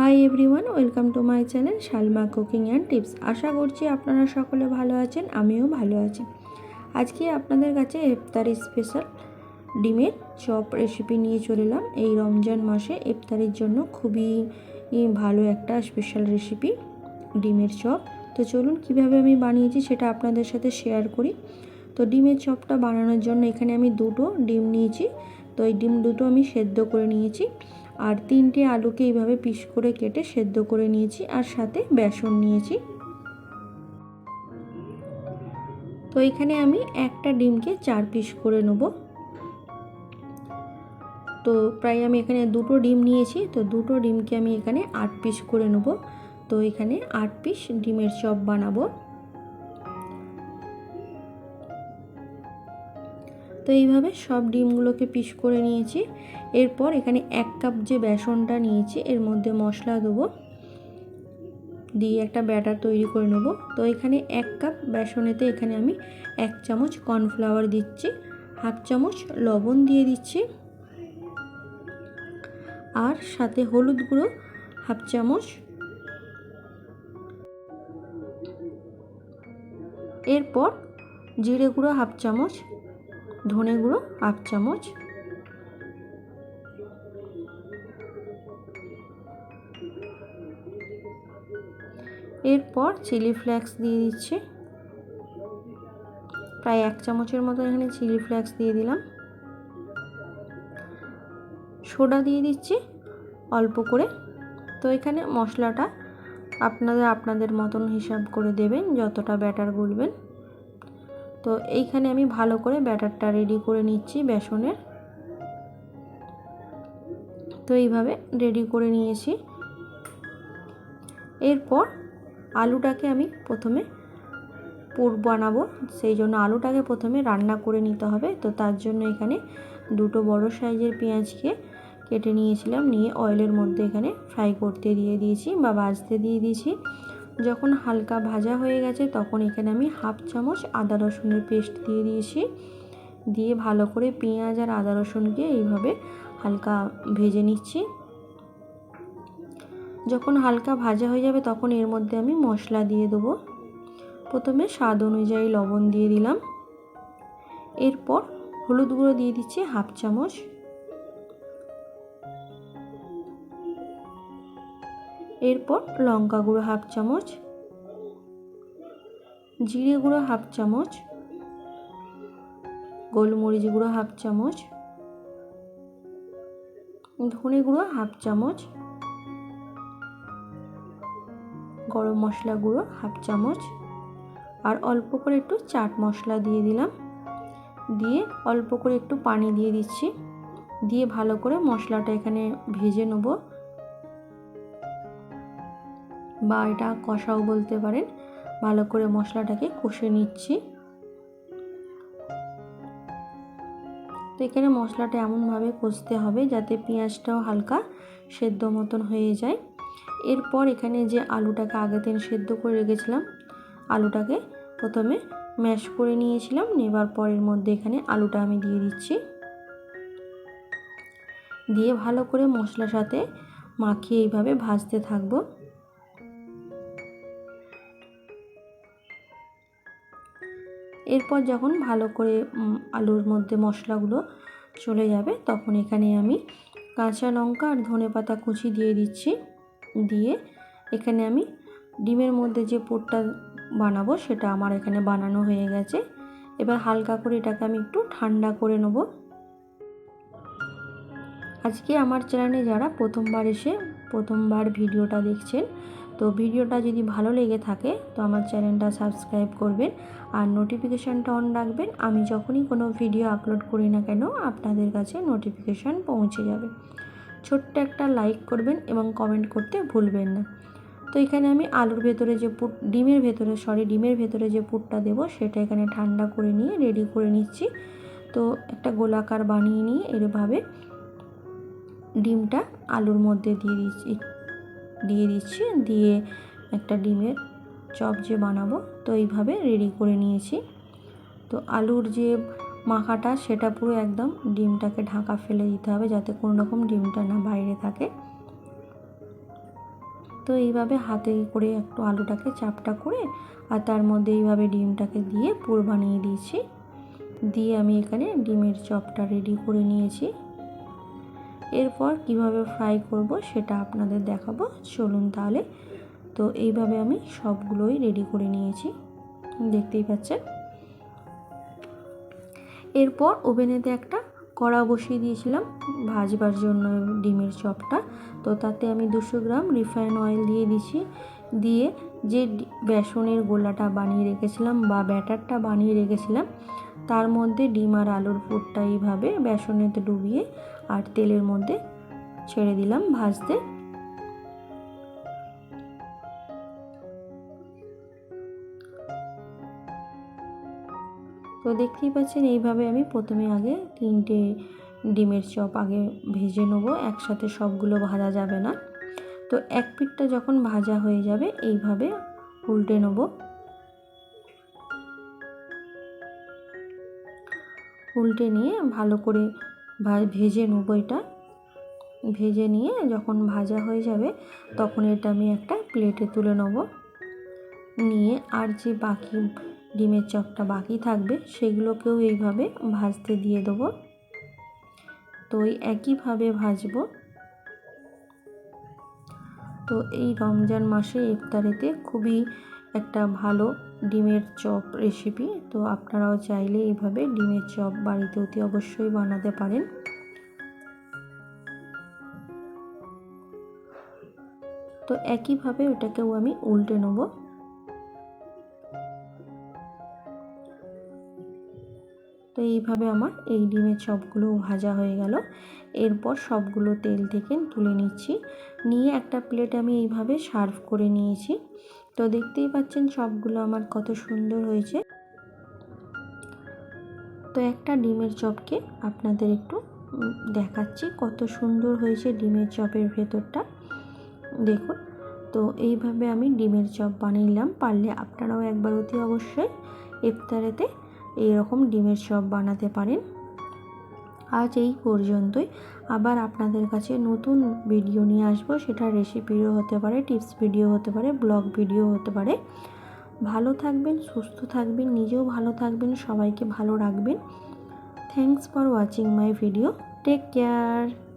Hi everyone welcome to my channel Shalma cooking and tips আশা করছি আপনারা সকলে ভালো আছেন, আমিও ভালো আছি। আজকে আপনাদের কাছে ইফতারি স্পেশাল ডিমের চপ রেসিপি নিয়ে চলে এলাম। এই রমজান মাসে ইফতারির জন্য খুবই ভালো একটা স্পেশাল রেসিপি ডিমের চপ। তো চলুন কীভাবে আমি বানিয়েছি সেটা আপনাদের সাথে শেয়ার করি। তো ডিমের চপটা বানানোর জন্য এখানে আমি দুটো ডিম নিয়েছি। তো এই ডিম দুটো আমি সেদ্ধ করে নিয়েছি। আর তিনটে আলুকে এইভাবে পিস করে কেটে সেদ্ধ করে নিয়েছি আর সাথে বেসন নিয়েছি। তো এখানে আমি একটা ডিমকে চার পিস করে নেব। তো প্রায় আমি এখানে দুটো ডিম নিয়েছি, তো দুটো ডিমকে আমি এখানে আট পিস করে নেব। তো এখানে আট পিস ডিমের চপ বানাবো। তো এইভাবে সব ডিমগুলোকে পিস করে নিয়েছি। এরপর এখানে এক কাপ যে বেসনটা নিয়েছি, এর মধ্যে মশলা দেবো। দিয়ে একটা ব্যাটার তৈরি করে নেব। তো এখানে এক কাপ বেসনেতে এখানে আমি এক চামচ কর্নফ্লাওয়ার দিচ্ছি, হাফ চামচ লবণ দিয়ে দিচ্ছি, আর সাথে হলুদ গুঁড়ো, হাফ চামচ। এরপর জিরে গুঁড়ো, হাফ চামচ ধনে গুঁড়ো, হাফ চামচ। এরপর চিলি ফ্লেক্স দিয়ে দিচ্ছি। প্রায় এক চামচের মতো এখানে চিলি ফ্লেক্স দিয়ে দিলাম। সোডা দিয়ে দিচ্ছি অল্প করে। তো এখানে মশলাটা আপনাদের আপনাদের মতন হিসাব করে দেবেন, যতটা ব্যাটার গুলবেন তো এইখানে আমি ভালো করে ব্যাটারটা রেডি করে নিচ্ছি বেসনের। তো এইভাবে রেডি করে নিয়েছি। এরপর আলুটাকে আমি প্রথমে পুর বানাবো, সেই জন্য আলুটাকে প্রথমে রান্না করে নিতে হবে। তো তার জন্য এখানে দুটো বড় সাইজের পেঁয়াজকে কেটে নিয়েছিলাম, নিয়ে অয়েলের মধ্যে এখানে ফ্রাই করতে দিয়ে দিয়েছি বা ভাজতে দিয়ে দিয়েছি। যখন হালকা ভাজা হয়ে গেছে তখন এখানে আমি হাফ চামচ আদা রসুনের পেস্ট দিয়ে দিয়েছি। দিয়ে ভালো করে পেঁয়াজ আর আদা রসুনকে এইভাবে হালকা ভেজে নিচ্ছি। যখন হালকা ভাজা হয়ে যাবে তখন এর মধ্যে আমি মশলা দিয়ে দেবো। প্রথমে স্বাদ অনুযায়ী লবণ দিয়ে দিলাম। এরপর হলুদ গুঁড়ো দিয়ে দিচ্ছি হাফ চামচ। এরপর লঙ্কা গুঁড়ো হাফ চামচ, জিরে গুঁড়ো হাফ চামচ, গোলমরিচ গুঁড়ো হাফ চামচ, ধনে গুঁড়ো হাফ চামচ, গরম মশলা গুঁড়ো হাফ চামচ, আর অল্প করে একটু চাট মশলা দিয়ে দিলাম। দিয়ে অল্প করে একটু পানি দিয়ে দিচ্ছি। দিয়ে ভালো করে মশলাটা এখানে ভেজে নেব। বা এটা কষাও বলতে পারেন। ভালো করে মশলাটাকে কষে নিচ্ছি। তো এখানে মশলাটা এমনভাবে কষতে হবে যাতে পেঁয়াজটাও হালকা সেদ্ধ মতন হয়ে যায়। এরপর এখানে যে আলুটাকে আগের দিন সেদ্ধ করে রেখেছিলাম, আলুটাকে প্রথমে ম্যাশ করে নিয়েছিলাম। নেবার পরের মধ্যে এখানে আলুটা আমি দিয়ে দিচ্ছি। দিয়ে ভালো করে মশলার সাথে মাখিয়ে এইভাবে ভাজতে থাকব। এরপর যখন ভালো করে আলুর মধ্যে মশলাগুলো চলে যাবে, তখন এখানে আমি কাঁচা লঙ্কা আর ধনে পাতা কুচি দিয়ে দিচ্ছি। দিয়ে এখানে আমি ডিমের মধ্যে যে পোটটা বানাবো, সেটা আমার এখানে বানানো হয়ে গেছে। এবার হালকা করে এটাকে আমি একটু ঠান্ডা করে নেব। আজকে আমার চ্যানেলে যারা প্রথমবার এসে, প্রথমবার ভিডিওটা দেখছেন তো ভিডিওটা যদি ভালো লেগে থাকে, তো আমার চ্যানেলটা সাবস্ক্রাইব করবেন আর নোটিফিকেশানটা অন রাখবেন। আমি যখনই কোনো ভিডিও আপলোড করি না কেন, আপনাদের কাছে নোটিফিকেশান পৌঁছে যাবে। ছোট্ট একটা লাইক করবেন এবং কমেন্ট করতে ভুলবেন না। তো এখানে আমি আলুর ভেতরে যে পুট ডিমের ভেতরে সরি ডিমের ভেতরে যে পুটটা দেবো, সেটা এখানে ঠান্ডা করে নিয়ে রেডি করে নিচ্ছি। তো একটা গোলাকার বানিয়ে নিয়ে এরভাবে ডিমটা আলুর মধ্যে দিয়ে দিচ্ছি দিয়ে দিচ্ছি, দিয়ে একটা ডিমের চপ যে বানাবো, তো এইভাবে রেডি করে নিয়েছি। তো আলুর যে মাখাটা, সেটা পুরো একদম ডিমটাকে ঢাকা ফেলে দিতে হবে যাতে কোনো রকম ডিমটা না বাইরে থাকে। তো এইভাবে হাতে করে একটু আলুটাকে চাপটা করে, আর তার মধ্যে এইভাবে ডিমটাকে দিয়ে পুর বানিয়ে দিয়েছি। দিয়ে আমি এখানে ডিমের চপটা রেডি করে নিয়েছি। এরপর কীভাবে ফ্রাই করব সেটা আপনাদের দেখাবো। চলুন তাহলে। তো এইভাবে আমি সবগুলোই রেডি করে নিয়েছি। দেখতেই পাচ্ছেন? এরপর ওভেনেতে একটা কড়া বসিয়ে দিয়েছিলাম ভাজবার জন্য ডিমের চপটা। তো তাতে আমি দুশো গ্রাম রিফাইন অয়েল দিয়ে দিছি। দিয়ে যে বেসনের গোলাটা বানিয়ে রেখেছিলাম বা ব্যাটারটা বানিয়ে রেখেছিলাম, তার মধ্যে ডিম আর আলুর পুরটা এইভাবে বেসনেতে ডুবিয়ে আর তেলের মধ্যে ছেড়ে দিলাম ভাজতে। তো দেখতেই পাচ্ছেন, এইভাবে আমি প্রথমে আগে তিনটে ডিমের চপ আগে ভেজে নেব, একসাথে সবগুলো ভাজা যাবে না। তো এক পিঠটা যখন ভাজা হয়ে যাবে, এইভাবে উল্টে নেব। উল্টে নিয়ে ভালো করে ভেজে নেব এটা। ভেজে নিয়ে যখন ভাজা হয়ে যাবে তখন এটা আমি একটা প্লেটে তুলে নেব। নিয়ে আর যে বাকি ডিমের চপটা বাকি থাকবে সেগুলোকেও এইভাবে ভাজতে দিয়ে দেবো। তো ওই একইভাবে ভাজবো। তো এই রমজান মাসে ইফতারিতে খুবই একটা ভালো ডিমের চপ রেসিপি তো আপনারাও চাইলে এইভাবে ডিমের চপ বাড়িতে অতি অবশ্যই বানাতে পারেন। তো একইভাবে ওটাকেও আমি উল্টে নেব। তো এইভাবে আমার এই ডিমের চপগুলো ভাজা হয়ে গেল। এরপর সবগুলো তেল থেকে তুলে নিচ্ছি। নিয়ে একটা প্লেট আমি এইভাবে সার্ভ করে নিয়েছি। তো দেখতেই পাচ্ছেন সবগুলো আমার কত সুন্দর হয়েছে। তো একটা ডিমের চপকে আপনাদের একটু দেখাচ্ছি কত সুন্দর হয়েছে ডিমের চপের ভেতরটা। দেখুন, তো এইভাবে আমি ডিমের চপ বানিয়ে পারলে আপনারাও একবার অতি অবশ্যই ইফতারেতে এইরকম ডিমের চপ বানাতে পারেন। আজ এই পর্যন্তই। আবার আপনাদের কাছে নতুন ভিডিও নিয়ে আসব। সেটা রেসিপিও হতে পারে টিপস ভিডিও হতে পারে ব্লগ ভিডিও হতে পারে। ভালো থাকবেন, সুস্থ থাকবেন, নিজেও ভালো থাকবেন, সবাইকে ভালো রাখবেন। Thanks for watching my video take care